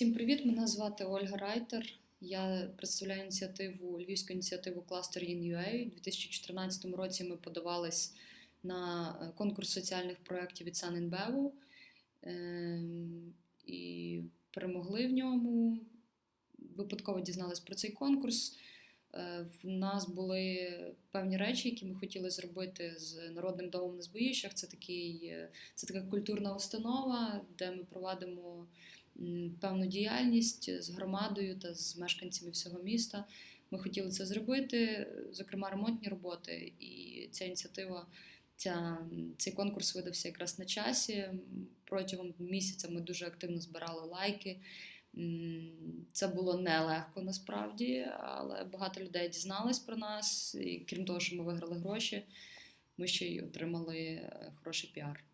Всім привіт! Мене звати Ольга Райтер. Я представляю ініціативу Львівську ініціативу Cluster in UA. У 2014 році ми подавались на е, конкурс соціальних проєктів від Санінбеву Ем, і перемогли в ньому. Випадково дізнались про цей конкурс. Е, В нас були певні речі, які ми хотіли зробити з Народним домом на Збоїщах. Це такий, е, це така культурна установа, де ми проводимо певну діяльність з громадою та з мешканцями всього міста. Ми хотіли це зробити, зокрема, ремонтні роботи. І ця ініціатива, ця, цей конкурс видався якраз на часі. Протягом місяця ми дуже активно збирали лайки. Це було нелегко насправді, але багато людей дізнались про нас. І крім того, що ми виграли гроші, ми ще й отримали е, хороший піар.